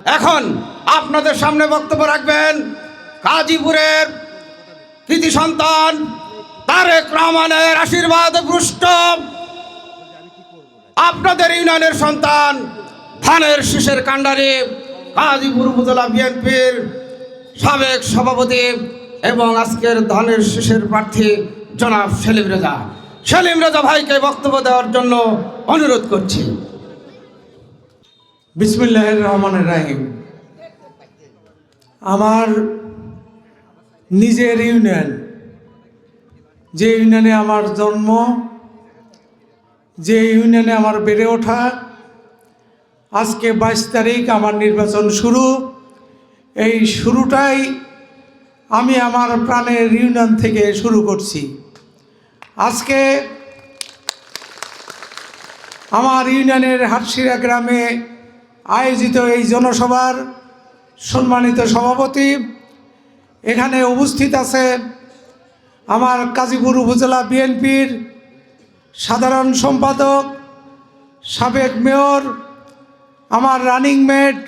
এখন আপনাদের সামনে বক্তব্য রাখবেন গাজীপুরের কৃতি সন্তান তারেক রহমানের আশীর্বাদ পুষ্ট। আপনাদের ইউনিয়নের সন্তান ধানের শীষের কাণ্ডারি কাজীপুর উপজেলা বিএনপির সাবেক সভাপতি এবং আজকের ধানের শীষের প্রার্থী জনাব সেলিম রেজা। সেলিম রেজা ভাইকে বক্তব্য দেওয়ার জন্য অনুরোধ করছি। বিসমিল্লাহ রহমান রাহিম। আমার নিজের ইউনিয়ন, যে ইউনিয়নে আমার জন্ম, যে ইউনিয়নে আমার বেড়ে ওঠা, আজকে বাইশ তারিখ আমার নির্বাচন শুরু। এই শুরুটাই আমি আমার প্রাণের ইউনিয়ন থেকে শুরু করছি। আজকে আমার ইউনিয়নের হাটশিরা গ্রামে আয়োজিত এই জনসভার সম্মানিত সভাপতি। এখানে উপস্থিত আছে আমার কাজীপুর উপজেলা বিএনপির সাধারণ সম্পাদক, সাবেক মেয়র, আমার রানিং মেট,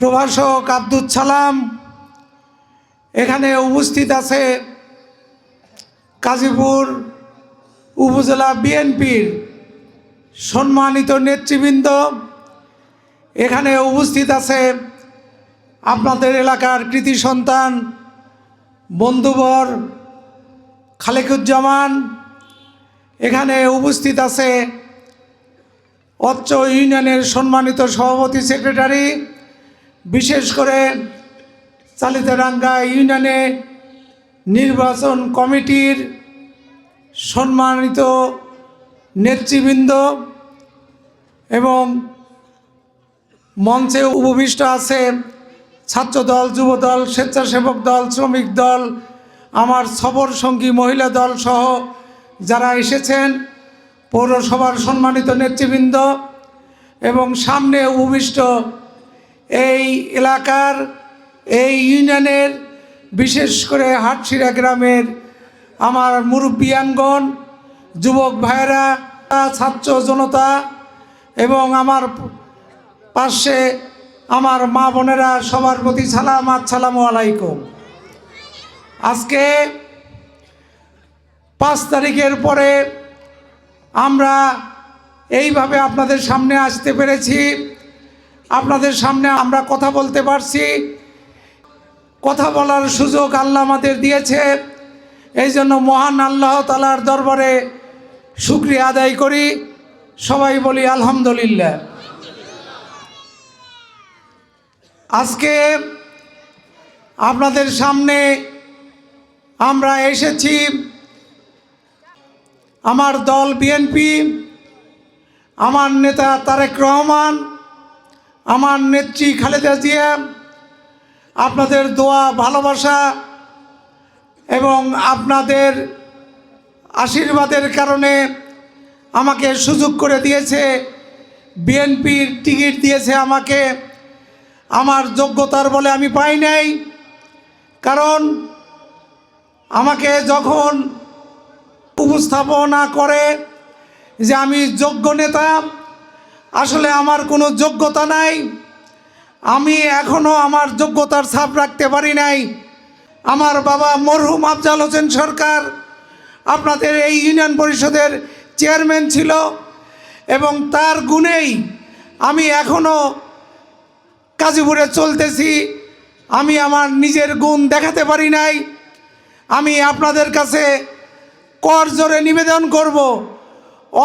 প্রভাষক আব্দুল সালাম। এখানে উপস্থিত আছে কাজীপুর উপজেলা বিএনপির সম্মানিত নেতৃবৃন্দ এখানে উপস্থিত আছে আপনাদের এলাকার কৃতি সন্তান, বন্ধুবর খালেকুজ্জামান। এখানে উপস্থিত আছে অচ্চ ইউনিয়নের সম্মানিত সভাপতি সেক্রেটারি, বিশেষ করে চালিতারাঙ্গা ইউনিয়নে নির্বাচন কমিটির সম্মানিত নেতৃবৃন্দ এবং মঞ্চে উপবিষ্ট আছে ছাত্রদল, যুবদল, স্বেচ্ছাসেবক দল, শ্রমিক দল, আমার সবর সঙ্গী মহিলা দল সহ যারা এসেছেন, পৌরসভার সম্মানিত নেতৃবৃন্দ এবং সামনে উপবিষ্ট এই এলাকার, এই ইউনিয়নের, বিশেষ করে হাটশিরা গ্রামের আমার মুরব্বিয়ানগণ যুবক ভাইয়েরা, ছাত্র জনতা এবং আমার পাশে আমার মা বোনেরা সবার প্রতি সালাম আসসালামু আলাইকুম। আজকে পাঁচ তারিখের পরে আমরা এইভাবে আপনাদের সামনে আসতে পেরেছি। আপনাদের সামনে আমরা কথা বলতে পারছি। কথা বলার সুযোগ আল্লাহ আমাদের দিয়েছে। এই জন্য মহান আল্লাহ তালার দরবারে শুক্রিয়া আদায় করি। সবাই বলি আলহামদুলিল্লাহ। আজকে আপনাদের সামনে আমরা এসেছি আমার দল বিএনপি, আমার নেতা তারেক রহমান, আমার নেত্রী খালেদা জিয়া, আপনাদের দোয়া, ভালোবাসা এবং আপনাদের আশীর্বাদের কারণে আমাকে সুযোগ করে দিয়েছে, বিএনপির টিকিট দিয়েছে আমাকে। আমার যোগ্যতার বলে আমি পাই নাই। কারণ আমাকে যখন উপস্থাপনা করে যে আমি যোগ্য নেতা, আসলে আমার কোনো যোগ্যতা নাই। আমি এখনও আমার যোগ্যতার ছাপ রাখতে পারি নাই। আমার বাবা মরহুম আফজাল হোসেন সরকার আপনাদের এই ইউনিয়ন পরিষদের চেয়ারম্যান ছিল এবং তার গুণেই আমি এখনও কাজীপুরে চলতেছি। আমি আমার নিজের গুণ দেখাতে পারি নাই। আমি আপনাদের কাছে কর জোরে নিবেদন করব।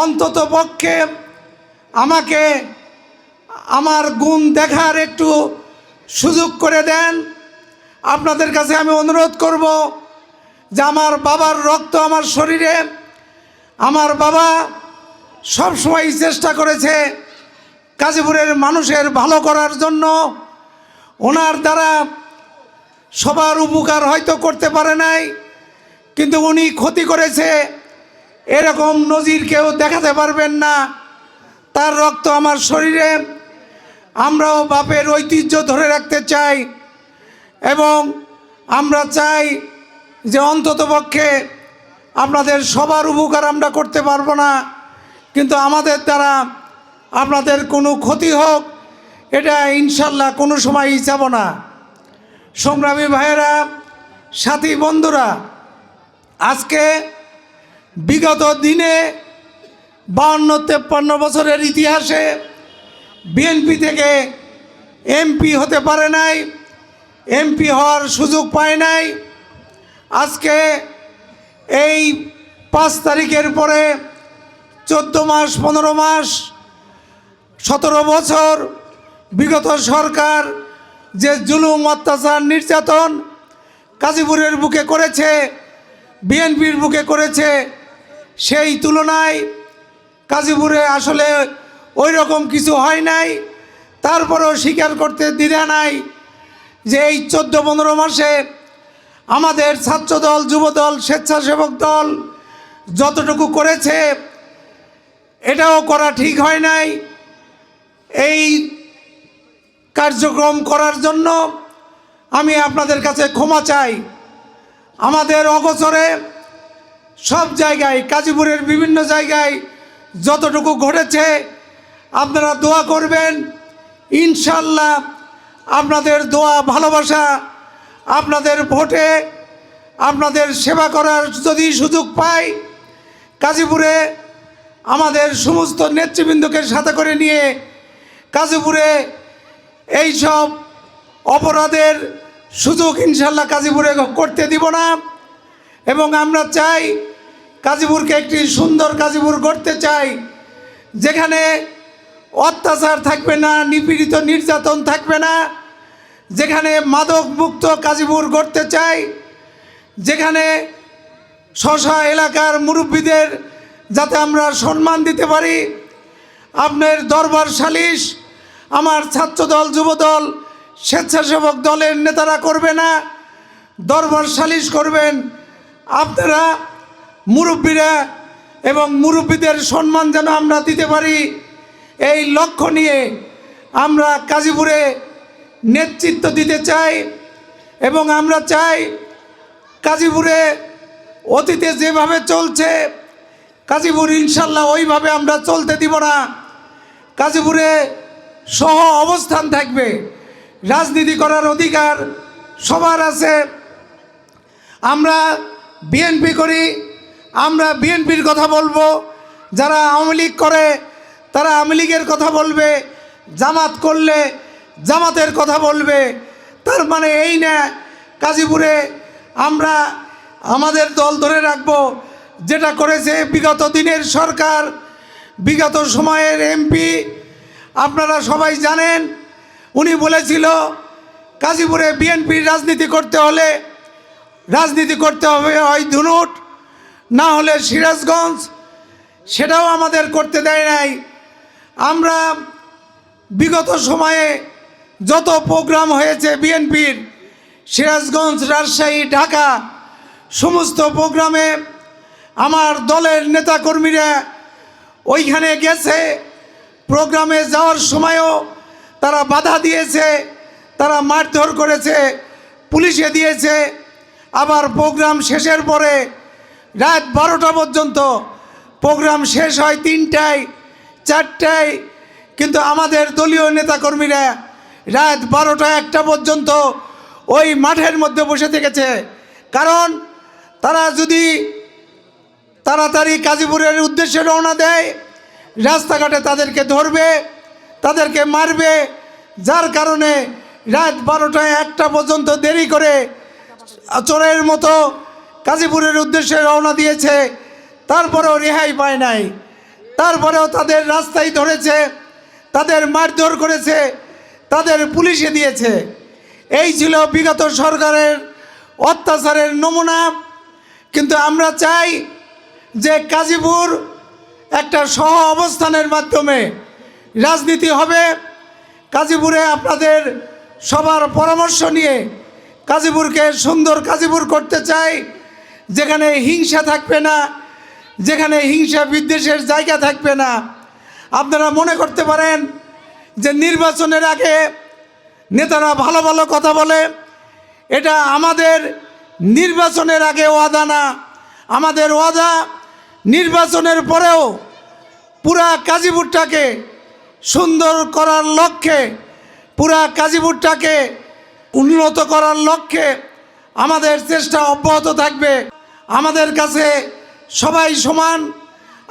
অন্তত পক্ষে আমাকে আমার গুণ দেখার একটু সুযোগ করে দেন। আপনাদের কাছে আমি অনুরোধ করব যে আমার বাবার রক্ত আমার শরীরে, আমার বাবা সবসময় চেষ্টা করেছে গাজীপুরের মানুষের ভালো করার জন্য ওনার দ্বারা সবার উপকার হয়তো করতে পারে নাই, কিন্তু উনি ক্ষতি করেছে। এরকম নজির কেউ দেখাতে পারবেন না। তার রক্ত আমার শরীরে। আমরাও বাপের ঐতিহ্য ধরে রাখতে চাই এবং আমরা চাই যে অন্তত পক্ষে আপনাদের সবার উপকার আমরা করতে পারব না, কিন্তু আমাদের দ্বারা আপনাদের কোনো ক্ষতি হোক, এটা ইনশাল্লাহ কোনো সময়ই যাব না। সংগ্রামী ভাইয়েরা, সাথী বন্ধুরা, আজকে বিগত দিনে বাহান্ন তেপ্পান্ন বছরের ইতিহাসে বিএনপি থেকে এমপি হতে পারে নাই, এমপি হওয়ার সুযোগ পায় নাই। আজকে এই পাঁচ তারিখের পরে চোদ্দ মাস, পনেরো মাস সতেরো বছর বিগত সরকার যে জুলুম, অত্যাচার, নির্যাতন গাজীপুরের বুকে করেছে, বিএনপির বুকে করেছে, সেই তুলনায় গাজীপুরে আসলে ওই রকম কিছু হয় নাই। তারপরেও স্বীকার করতে দ্বিধা নাই যে এই চোদ্দ পনেরো মাসে আমাদের ছাত্রদল, যুবদল, স্বেচ্ছাসেবক দল যতটুকু করেছে, এটাও করা ঠিক হয় নাই। এই কার্যক্রম করার জন্য আমি আপনাদের কাছে ক্ষমা চাই। আমাদের অগোচরে সব জায়গায়, কাজীপুরের বিভিন্ন জায়গায় যতটুকু ঘটেছে, আপনারা দোয়া করবেন। ইনশাল্লাহ আপনাদের দোয়া, ভালোবাসা আপনাদের ভোটে, আপনাদের সেবা করার যদি সুযোগ পাই, কাজীপুরে আমাদের সমস্ত নেতৃবৃন্দকে সাথে করে নিয়ে কাজীপুরে এই সব অপরাধের সুযোগ ইনশাল্লাহ কাজীপুরে করতে দিব না। এবং আমরা চাই কাজীপুরকে একটি সুন্দর কাজীপুর করতে চাই, যেখানে অত্যাচার থাকবে না, নিপীড়িত নির্যাতন থাকবে না, যেখানে মাদক মুক্ত কাজীপুর করতে চাই, যেখানে শশা এলাকার মুরব্বীদের যাতে আমরা সম্মান দিতে পারি। আপনার দরবার সালিশ আমার ছাত্রদল, যুবদল, স্বেচ্ছাসেবক দলের নেতারা করবে না। দরবার সালিশ করবেন আপনারা মুরব্বীরা এবং মুরব্বীদের সম্মান যেন আমরা দিতে পারি। এই লক্ষ্য নিয়ে আমরা কাজীপুরে নেতৃত্ব দিতে চাই এবং আমরা চাই কাজীপুরে অতীতে যেভাবে চলছে, কাজীপুর ইনশাল্লাহ ওইভাবে আমরা চলতে দিব না। কাজীপুরে সহ অবস্থান থাকবে। রাজনীতি করার অধিকার সবার আছে। আমরা বিএনপি করি, আমরা বিএনপির কথা বলব। যারা আওয়ামী লীগ করে, তারা আওয়ামী লীগের কথা বলবে। জামাত করলে জামাতের কথা বলবে। তার মানে এই না কাজীপুরে আমরা আমাদের দল ধরে রাখব। যেটা করেছে বিগত দিনের সরকার বিগত সময়ের এমপি আপনারা সবাই জানেন, উনি বলেছিল, গাজীপুরে বিএনপির রাজনীতি করতে হলে, রাজনীতি করতে হবে হয় ধুনুট, না হলে সিরাজগঞ্জ, সেটাও আমাদের করতে দেয় নাই। আমরা বিগত সময়ে যত প্রোগ্রাম হয়েছে বিএনপির সিরাজগঞ্জ, রাজশাহী, ঢাকা, সমস্ত প্রোগ্রামে আমার দলের নেতাকর্মীরা ওইখানে গেছে। প্রোগ্রামে যাওয়ার সময়ও তারা বাধা দিয়েছে, তারা মারধর করেছে, পুলিশে দিয়েছে। আবার প্রোগ্রাম শেষের পরে রাত বারোটা পর্যন্ত প্রোগ্রাম শেষ হয় তিনটায়, চারটায়। কিন্তু আমাদের দলীয় নেতাকর্মীরা রাত বারোটা একটা পর্যন্ত ওই মাঠের মধ্যে বসে থেকেছে। কারণ তারা যদি তাড়াতাড়ি কাজীপুরের উদ্দেশ্যে রওনা দেয় রাস্তাঘাটে তাদেরকে ধরবে, তাদেরকে মারবে, যার কারণে রাত বারোটায় একটা পর্যন্ত দেরি করে চোরের মতো কাজীপুরের উদ্দেশ্যে রওনা দিয়েছে, তারপরেও রেহাই পায় নাই। তারপরেও তাদের রাস্তায় ধরেছে, তাদের মারধর করেছে, তাদের পুলিশে দিয়েছে। এই ছিল বিগত সরকারের অত্যাচারের নমুনা। কিন্তু আমরা চাই যে কাজীপুর একটা সহ অবস্থানের মাধ্যমে রাজনীতি হবে। কাজীপুরে আপনাদের সবার পরামর্শ নিয়ে কাজীপুরকে সুন্দর কাজীপুর করতে চাই। যেখানে হিংসা থাকবে না, যেখানে হিংসা বিদ্বেষের জায়গা থাকবে না। আপনারা মনে করতে পারেন যে নির্বাচনের আগে নেতারা ভালো ভালো কথা বলে, এটা আমাদের নির্বাচনের আগে ওয়াদা না, আমাদের ওয়াদা নির্বাচনের পরেও পুরা কাজীপুরটাকে সুন্দর করার লক্ষ্যে, পুরা কাজীপুরটাকে উন্নত করার লক্ষ্যে আমাদের চেষ্টা অব্যাহত থাকবে। আমাদের কাছে সবাই সমান।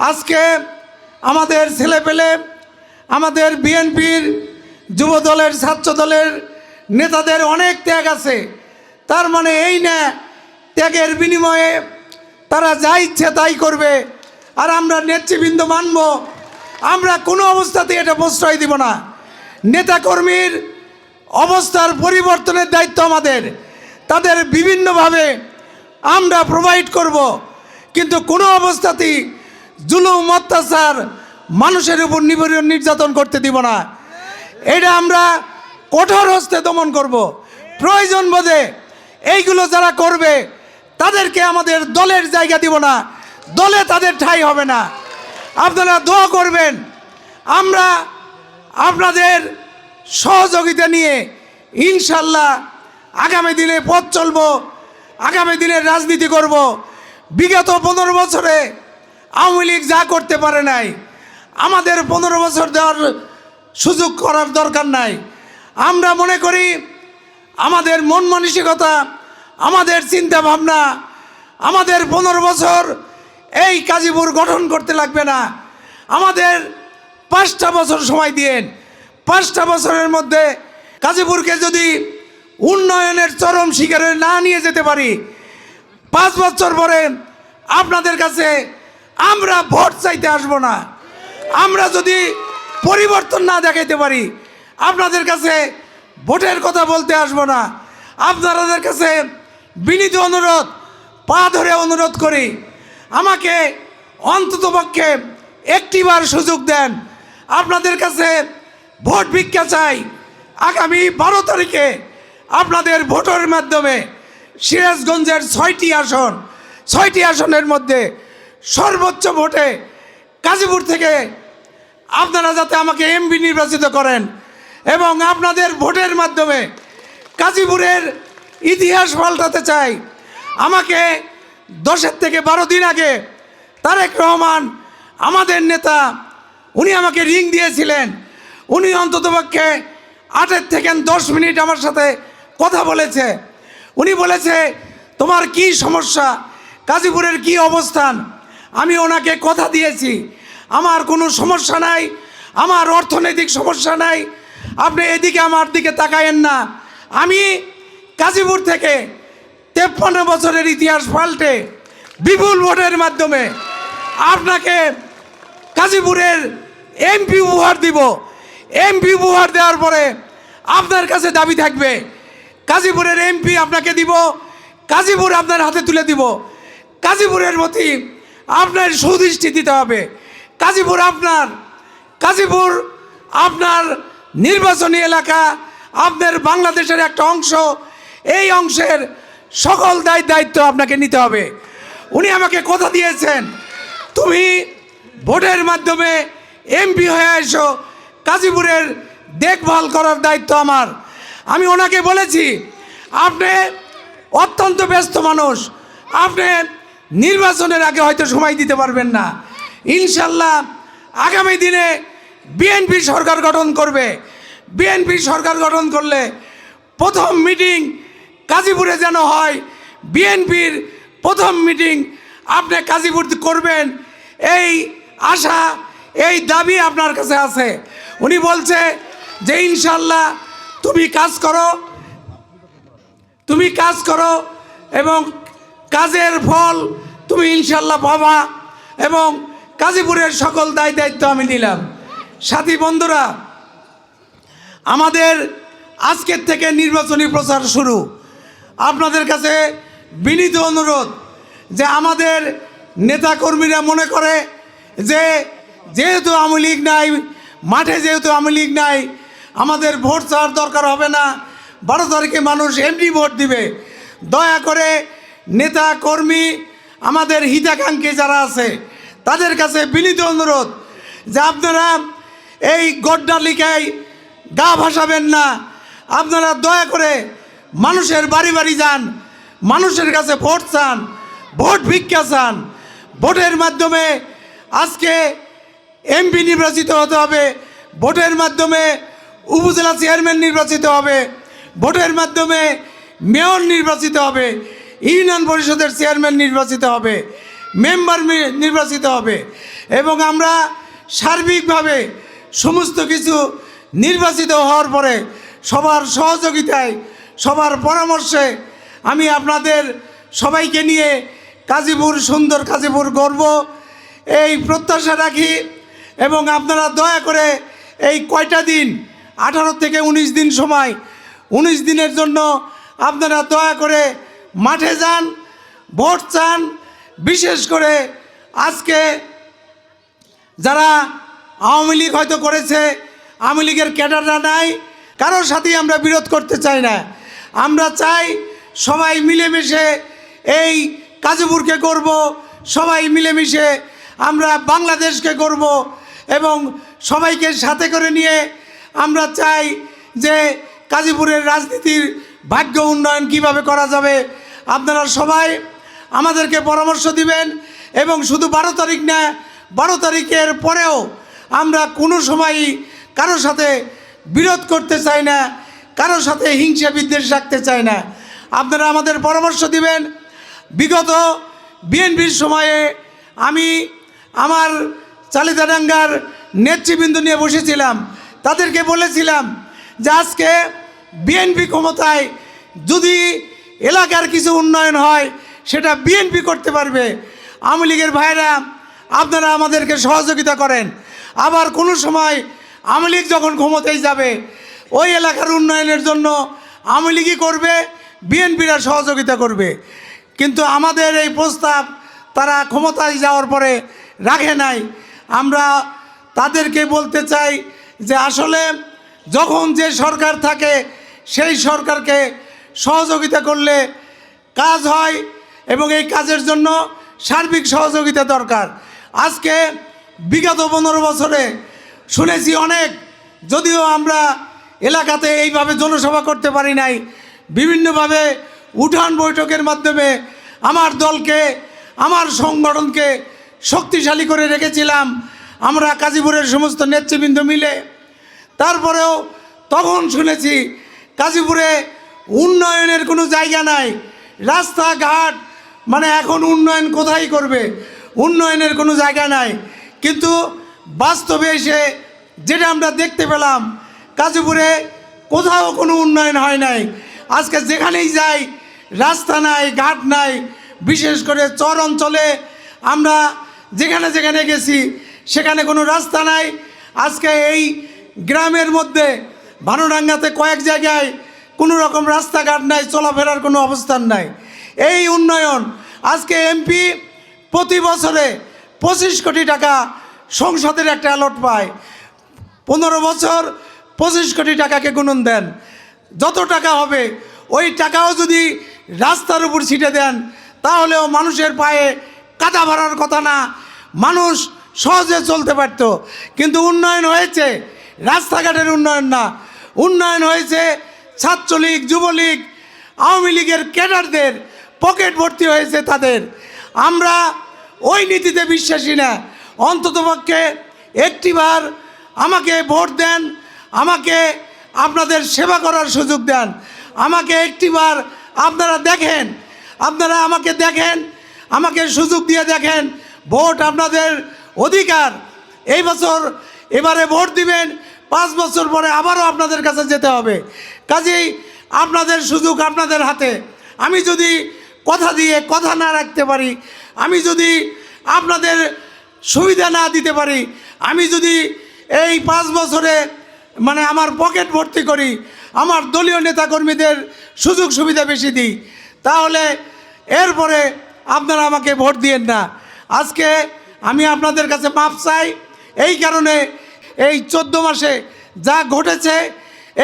আজকে আমাদের ছেলেপেলে, আমাদের বিএনপির যুব দলের ছাত্র দলের নেতাদের অনেক ত্যাগ আছে। তার মানে এই না ত্যাগের বিনিময়ে তারা যা ইচ্ছে তাই করবে। আর আমরা নেতৃবৃন্দ মানব। আমরা কোনো অবস্থাতে এটা প্রশ্রয় দিব না। নেতাকর্মীর অবস্থার পরিবর্তনের দায়িত্ব আমাদের। তাদের বিভিন্নভাবে আমরা প্রোভাইড করব। কিন্তু কোনো অবস্থাতেই জুলুম, অত্যাচার মানুষের উপর নিপীড়ন, নির্যাতন করতে দিব না। এটা আমরা কঠোর হস্তে দমন করব। প্রয়োজন বোধে এইগুলো যারা করবে তাদেরকে আমাদের দলের জায়গা দিব না। দলে তাদের ঠাঁই হবে না। আপনারা দোয়া করবেন। আমরা আপনাদের সহযোগিতা নিয়ে ইনশাল্লাহ আগামী দিনে পথ চলব, আগামী দিনে রাজনীতি করব। বিগত পনেরো বছরে আওয়ামী লীগ যা করতে পারে নাই, আমাদের পনেরো বছর দেওয়ার সুযোগ করার দরকার নাই। আমরা মনে করি আমাদের মন মানসিকতা আমাদের চিন্তা ভাবনা, আমাদের পনেরো বছর এই কাজীপুর গঠন করতে লাগবে না। আমাদের পাঁচটা বছর সময় দিয়েন। পাঁচটা বছরের মধ্যে কাজীপুরকে যদি উন্নয়নের চরম শিকারে না নিয়ে যেতে পারি, পাঁচ বছর পরে আপনাদের কাছে আমরা ভোট চাইতে আসব না। আমরা যদি পরিবর্তন না দেখাইতে পারি, আপনাদের কাছে ভোটের কথা বলতে আসব না। আপনাদের কাছে বিনীত অনুরোধ, পা ধরে অনুরোধ করি। আমাকে অন্ততপক্ষে একটিবার সুযোগ দেন। আপনাদের কাছে ভোট ভিক্ষা চাই। আগামী বারো তারিখে আপনাদের ভোটের মাধ্যমে সিরাজগঞ্জের ছয়টি আসন, ছয়টি আসনের মধ্যে সর্বোচ্চ ভোটে গাজীপুর থেকে আপনারা যাতে আমাকে এমপি নির্বাচিত করেন এবং আপনাদের ভোটের মাধ্যমে গাজীপুরের ইতিহাস পাল্টাতে চাই। আমাকে দশের থেকে বারো দিন আগে তারেক রহমান, আমাদের নেতা, উনি আমাকে রিং দিয়েছিলেন। উনি অন্ততপক্ষে আটের থেকে দশ মিনিট আমার সাথে কথা বলেছে। উনি বলেছে, তোমার কি সমস্যা? গাজীপুরের কি অবস্থান? আমি ওনাকে কথা দিয়েছি। আমার কোনো সমস্যা নাই, আমার অর্থনৈতিক সমস্যা নাই। আপনি এদিকে আমার দিকে তাকায়েন না। আমি গাজীপুর থেকে তেপ্পান্ন বছরের ইতিহাস পাল্টে বিপুল ভোটের মাধ্যমে আপনাকে গাজীপুরের এমপি উপহার দিব। এমপি উপহার দেওয়ার পরে আপনার কাছে দাবি থাকবে, গাজীপুরের এমপি আপনাকে দিব, গাজীপুর আপনার হাতে তুলে দিব। গাজীপুরের প্রতি আপনার সুদৃষ্টি দিতে হবে। গাজীপুর আপনার গাজীপুর আপনার নির্বাচনী এলাকা, আপনার বাংলাদেশের একটা অংশ এই অংশের সকল দায় দায়িত্ব আপনাকে নিতে হবে। উনি আমাকে কথা দিয়েছেন, তুমি ভোটের মাধ্যমে এমপি হয়ে এসো গাজীপুরের দেখভাল করার দায়িত্ব আমার। আমি ওনাকে বলেছি, আপনি অত্যন্ত ব্যস্ত মানুষ, আপনি নির্বাচনের আগে হয়তো সময় দিতে পারবেন না। ইনশাল্লাহ আগামী দিনে বিএনপি সরকার গঠন করবে। বিএনপি সরকার গঠন করলে প্রথম মিটিং গাজীপুরে যেন হয়, বিএনপির প্রথম মিটিং আপনি গাজীপুর করবেন, এই আশা, এই দাবি আপনার কাছে আছে। উনি বলছে যে ইনশাল্লাহ তুমি কাজ করো, তুমি কাজ করো এবং কাজের ফল তুমি ইনশাল্লাহ পাবা এবং গাজীপুরের সকল দায় দায়িত্ব আমি নিলাম। সাথী বন্ধুরা, আমাদের আজকের থেকে নির্বাচনী প্রচার শুরু। আপনাদের কাছে বিনীত অনুরোধ যে আমাদের নেতাকর্মীরা মনে করে যে যেহেতু আওয়ামী লীগ নাই, মাঠে যেহেতু আওয়ামী লীগ নাই, আমাদের ভোট চাওয়ার দরকার হবে না। বারো তারিখে মানুষ এমনি ভোট দিবে। দয়া করে নেতা কর্মী আমাদের হিতাকাঙ্ক্ষী যারা আছে, তাদের কাছে বিনীত অনুরোধ যে আপনারা এই গড্ডালিকায় গা ভাসাবেন না। আপনারা দয়া করে মানুষের বাড়ি বাড়ি যান, মানুষের কাছে ভোট চান, ভোট ভিক্ষা চান। ভোটের মাধ্যমে আজকে এমপি নির্বাচিত হতে হবে, ভোটের মাধ্যমে উপজেলা চেয়ারম্যান নির্বাচিত হবে, ভোটের মাধ্যমে মেয়র নির্বাচিত হবে, ইউনিয়ন পরিষদের চেয়ারম্যান নির্বাচিত হবে, মেম্বার নির্বাচিত হবে। এবং আমরা সার্বিকভাবে সমস্ত কিছু নির্বাচিত হওয়ার পরে সবার সহযোগিতায় সবার পরামর্শে আমি আপনাদের সবাইকে নিয়ে কাজীপুর, সুন্দর কাজীপুর গর্ব। এই প্রত্যাশা রাখি এবং আপনারা দয়া করে এই কয়টা দিন, আঠারো থেকে উনিশ দিন সময়, উনিশ দিনের জন্য আপনারা দয়া করে মাঠে যান, ভোট চান, বিশেষ করে আজকে যারা আওয়ামী লীগ হয়তো করেছে, আওয়ামী লীগের ক্যাডাররা নাই, কারোর সাথেই আমরা বিরোধ করতে চাই না। আমরা চাই সবাই মিলেমিশে এই কাজীপুরকে করব, সবাই মিলেমিশে আমরা বাংলাদেশকে করব এবং সবাইকে সাথে করে নিয়ে আমরা চাই যে কাজীপুরের রাজনীতির ভাগ্য উন্নয়ন কীভাবে করা যাবে। আপনারা সবাই আমাদেরকে পরামর্শ দিবেন এবং শুধু বারো তারিখ না, বারো তারিখের পরেও আমরা কোনো সময়ই কারোর সাথে বিরোধ করতে চাই না। কারোর সাথে হিংসা বিদ্বেষ রাখতে চায় না। আপনারা আমাদের পরামর্শ দিবেন। বিগত বিএনপির সময়ে আমি আমার চালিদাডাঙ্গার নেতৃবৃন্দ নিয়ে বসেছিলাম। তাদেরকে বলেছিলাম যে আজকে বিএনপি ক্ষমতায় যদি এলাকার কিছু উন্নয়ন হয়, সেটা বিএনপি করতে পারবে। আওয়ামী লীগের ভাইরা, আপনারা আমাদেরকে সহযোগিতা করেন। আবার কোনো সময় আওয়ামী লীগ যখন ক্ষমতায় যাবে ওই এলাকার উন্নয়নের জন্য আওয়ামী লীগই করবে, বিএনপিরা সহযোগিতা করবে। কিন্তু আমাদের এই প্রস্তাব তারা ক্ষমতায় যাওয়ার পরে রাখে নাই। আমরা তাদেরকে বলতে চাই যে আসলে যখন যে সরকার থাকে, সেই সরকারকে সহযোগিতা করলে কাজ হয় এবং এই কাজের জন্য সার্বিক সহযোগিতা দরকার। আজকে বিগত পনেরো বছরে শুনেছি অনেক, যদিও আমরা এলাকাতে এইভাবে জনসভা করতে পারি নাই। বিভিন্নভাবে উঠান বৈঠকের মাধ্যমে আমার দলকে, আমার সংগঠনকে শক্তিশালী করে রেখেছিলাম। আমরা কাজীপুরের সমস্ত নেতৃবৃন্দ মিলে। তারপরেও তখন শুনেছি গাজীপুরে উন্নয়নের কোনো জায়গা নাই। রাস্তাঘাট মানে এখন উন্নয়ন কোথায় করবে? উন্নয়নের কোনো জায়গা নাই। কিন্তু বাস্তবে এসে যেটা আমরা দেখতে পেলাম গাজীপুরে কোথাও কোনো উন্নয়ন হয় নাই। আজকে যেখানেই যাই, রাস্তা নাই, ঘাট নাই, বিশেষ করে চর অঞ্চলে আমরা যেখানে যেখানে গেছি, সেখানে কোনো রাস্তা নাই। আজকে এই গ্রামের মধ্যে ভানুডাঙ্গাতে কয়েক জায়গায় কোনো রকম রাস্তাঘাট নাই, চলাফেরার কোনো অবস্থান নাই। এই উন্নয়ন আজকে এমপি প্রতি বছরে পঁচিশ কোটি টাকা সংসদের একটা অ্যালট পায়। পনেরো বছর পঁচিশ কোটি টাকাকে গুণন দেন। যত টাকা হবে, ওই টাকাও যদি রাস্তার উপর ছিটে দেন, তাহলেও মানুষের পায়ে কাদা ভরার কথা না। মানুষ সহজে চলতে পারত। কিন্তু উন্নয়ন হয়েছে, রাস্তাঘাটের উন্নয়ন না। উন্নয়ন হয়েছে ছাত্রলীগ, যুবলীগ, আওয়ামী লীগের ক্যাডারদের, পকেট ভর্তি হয়েছে তাদের। আমরা ওই নীতিতে বিশ্বাসী না। অন্ততপক্ষে একটিবার আমাকে ভোট দেন আমাকে আপনাদের সেবা করার সুযোগ দেন। আমাকে একটিবার আপনারা দেখেন। আপনারা আমাকে দেখেন। আমাকে সুযোগ দিয়ে দেখেন। ভোট আপনাদের অধিকার। এই বছর এবারে ভোট দিবেন। পাঁচ বছর পরে আবারও আপনাদের কাছে যেতে হবে। কাজেই আপনাদের সুযোগ আপনাদের হাতে। আমি যদি কথা দিয়ে কথা না রাখতে পারি, আমি যদি আপনাদের সুবিধা না দিতে পারি, আমি যদি এই পাঁচ বছরে মানে আমার পকেট ভর্তি করি, আমার দলীয় নেতাকর্মীদের সুযোগ সুবিধা বেশি দিই। তাহলে এরপরে আপনারা আমাকে ভোট দিয়েন না। আজকে আমি আপনাদের কাছে মাপ চাই, এই কারণে এই চোদ্দ মাসে যা ঘটেছে,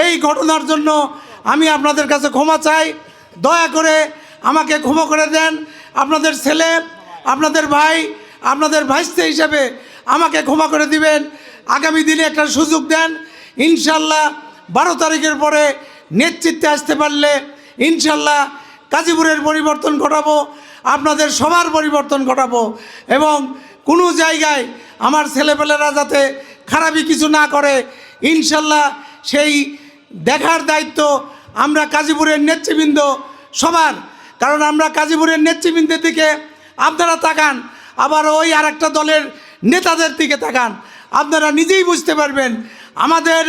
এই ঘটনার জন্য আমি আপনাদের কাছে ক্ষমা চাই। দয়া করে আমাকে ক্ষমা করে দেন। আপনাদের ছেলে, আপনাদের ভাই, আপনাদের ভাইস্তে হিসাবে আমাকে ক্ষমা করে দিবেন। আগামী দিনে একটা সুযোগ দেন। ইনশাল্লাহ বারো তারিখের পরে নেতৃত্বে আসতে পারলে ইনশাল্লাহ গাজীপুরের পরিবর্তন ঘটাবো, আপনাদের সবার পরিবর্তন ঘটাবো এবং কোনো জায়গায় আমার ছেলেপেলেরা যাতে খারাপই কিছু না করে, ইনশাল্লাহ সেই দেখার দায়িত্ব আমরা কাজীপুরের নেতৃবৃন্দ সবার। কারণ আমরা কাজীপুরের নেতৃবৃন্দের দিকে আপনারা তাকান, আবার ওই আর দলের নেতাদের দিকে তাকান। আপনারা নিজেই বুঝতে পারবেন আমাদের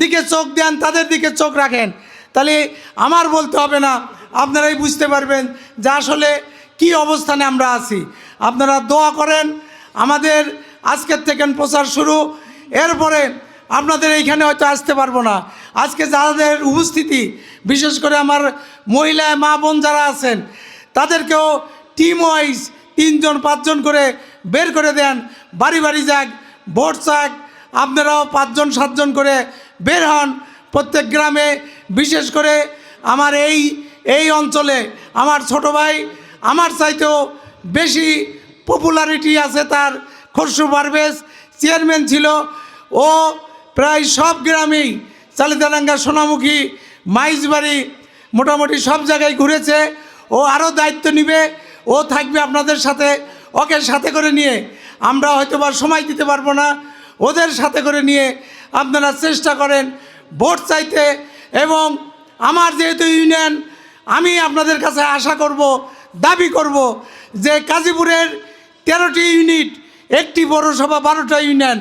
দিকে চোখ দেন, তাদের দিকে চোখ রাখেন। তাহলে আমার বলতে হবে না, আপনারাই বুঝতে পারবেন যে আসলে কি অবস্থানে আমরা আছি। আপনারা দোয়া করেন, আমাদের আজকের থেকে প্রচার শুরু। এরপরে আপনাদের এইখানে হয়তো আসতে পারব না। আজকে যাদের উপস্থিতি, বিশেষ করে আমার মহিলা, মা, বোন যারা আছেন, তাদেরকেও টিম ওয়াইজ তিনজন, পাঁচজন করে বের করে দেন। বাড়ি বাড়ি যাক, ভোট চাক আপনারাও পাঁচজন, সাতজন করে বের হন প্রত্যেক গ্রামে। বিশেষ করে আমার এই এই অঞ্চলে আমার ছোট ভাই, আমার চাইতেও বেশি পপুলারিটি আছে তার। খসরু পারভেজ চেয়ারম্যান ছিল। ও প্রায় সব গ্রামেই চালিদারাঙ্গা, সোনামুখী, মাইজবাড়ি মোটামুটি সব জায়গায় ঘুরেছে। ও আরও দায়িত্ব নিবে। ও থাকবে আপনাদের সাথে, ওকে সাথে করে নিয়ে। আমরা হয়তো বা সময় দিতে পারব না। ওদের সাথে করে নিয়ে আপনারা চেষ্টা করেন, ভোট চাইতে এবং আমার যেহেতু ইউনিয়ন, আমি আপনাদের কাছে আশা করব, দাবি করব যে কাজীপুরের তেরোটি ইউনিট, একটি পৌরসভা, বারোটা ইউনিয়ন,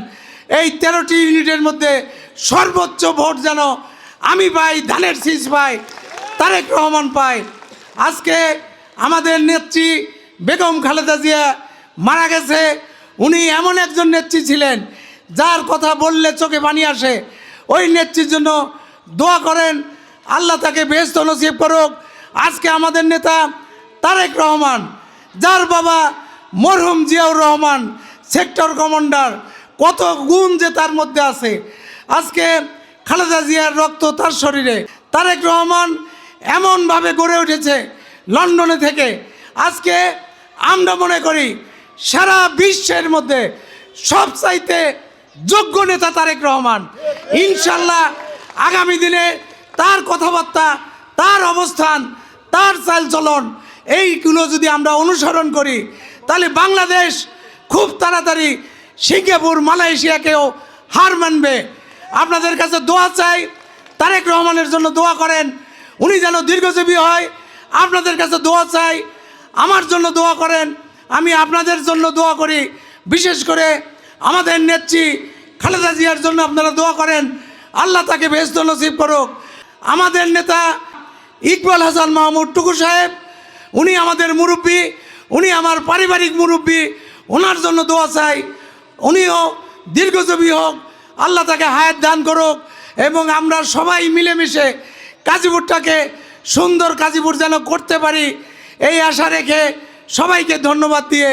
এই তেরোটি ইউনিটের মধ্যে সর্বোচ্চ ভোট যেন আমি পাই, ধানের শীষ পাই, তারেক রহমান পাই। আজকে আমাদের নেত্রী বেগম খালেদা জিয়া মারা গেছে, উনি এমন একজন নেত্রী ছিলেন যার কথা বললে চোখে পানি আসে, ওই নেত্রীর জন্য দোয়া করেন, আল্লাহ তাকে বেস্ত নসিব করুক। আজকে আমাদের নেতা তারেক রহমান, যার বাবা মরহুম জিয়াউর রহমান, সেক্টর কমান্ডার, কত গুণ যে তার মধ্যে আছে। আজকে খালেদা জিয়ার রক্ত তার শরীরে। তারেক রহমান এমনভাবে গড়ে উঠেছে লন্ডনে থেকে। আজকে আমরা মনে করি সারা বিশ্বের মধ্যে সবচাইতে যোগ্য নেতা তারেক রহমান। ইনশাল্লাহ আগামী দিনে তার কথাবার্তা, তার অবস্থান, তার চালচলন, এইগুলো যদি আমরা অনুসরণ করি, তাহলে বাংলাদেশ খুব তাড়াতাড়ি সিঙ্গাপুর, মালয়েশিয়াকেও হার মানবে। আপনাদের কাছে দোয়া চাই, তারেক রহমানের জন্য দোয়া করেন, উনি যেন দীর্ঘজীবী হয়, আপনাদের কাছে দোয়া চাই, আমার জন্য দোয়া করেন, আমি আপনাদের জন্য দোয়া করি, বিশেষ করে আমাদের নেত্রী খালেদা জিয়ার জন্য আপনারা দোয়া করেন, আল্লাহ তাকে বেস্ত নসিব করুক। আমাদের নেতা ইকবাল হাসান মাহমুদ টুকু সাহেব, উনি আমাদের মুরব্বী, উনি আমার পারিবারিক মুরব্বী, ওনার জন্য দোয়া চাই। উনিও দীর্ঘজীবী হোক, আল্লাহ তাকে হায়াত দান করুক এবং আমরা সবাই মিলেমিশে কাজীপুরটাকে সুন্দর কাজীপুর যেন করতে পারি, এই আশা রেখে সবাইকে ধন্যবাদ দিয়ে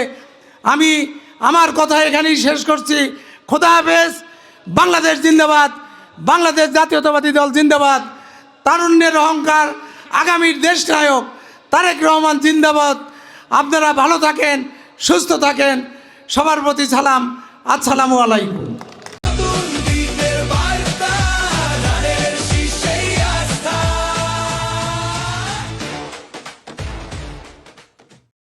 আমি আমার কথা এখানেই শেষ করছি। খোদা হাফেজ, বাংলাদেশ জিন্দাবাদ, বাংলাদেশ জাতীয়তাবাদী দল জিন্দাবাদ, তারুণ্যের অহংকার, আগামীর দেশ নায়ক তারেক রহমান জিন্দাবাদ। আপনারা ভালো থাকেন, সুস্থ থাকেন, সবার প্রতি সালাম, আসসালামু আলাইকুম।